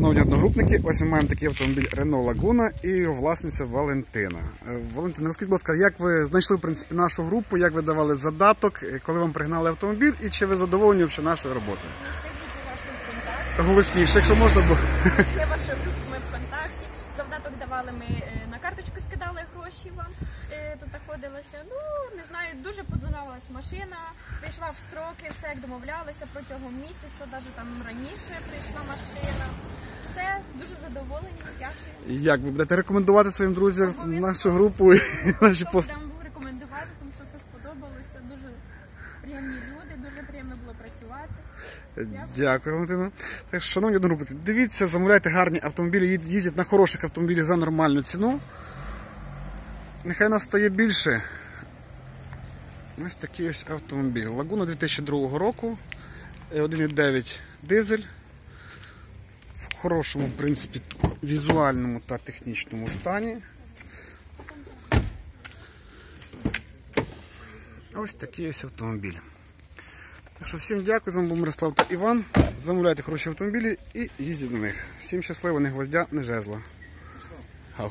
Шановні одногрупники, ось ми маємо такий автомобіль Renault Laguna і власниця Валентина. Е, Валентина, розкажіть, будь ласка, як ви знайшли в принципі нашу групу, як ви давали задаток, е, коли вам пригнали автомобіль, і чи ви задоволені взагалі нашою роботою? Голосніше, якщо можна, бо Знайшли вашу групу ми ВКонтакті. Завдаток давали ми е, на карточку, скидали гроші вам. е, Тут знаходилися. Ну не знаю, дуже подобалась машина. Прийшла в строки, все як домовлялися протягом місяця, навіть там раніше прийшла машина. Задоволені. Дякую. як ви будете рекомендувати своїм друзям нашу групу і наші Хто пост. Прям був рекомендувати, тому що все сподобалося. Дуже приємні люди, дуже приємно було працювати. Дякую, Валентина. Так що, шановні одногрупники, дивіться, замовляйте гарні автомобілі, їздять на хороших автомобілях за нормальну ціну. Нехай нас стає більше. Ось такий ось автомобіль. Лагуна 2002 року. е, 1,9 дизель. Хорошому, в принципі, візуальному та технічному стані. Ось такий ось автомобіль. Так що всім дякую, з вами був Мирослав та Іван. Замовляйте хороші автомобілі і їздіть на них. Всім щасливо, не гвоздя, не жезла. Хау.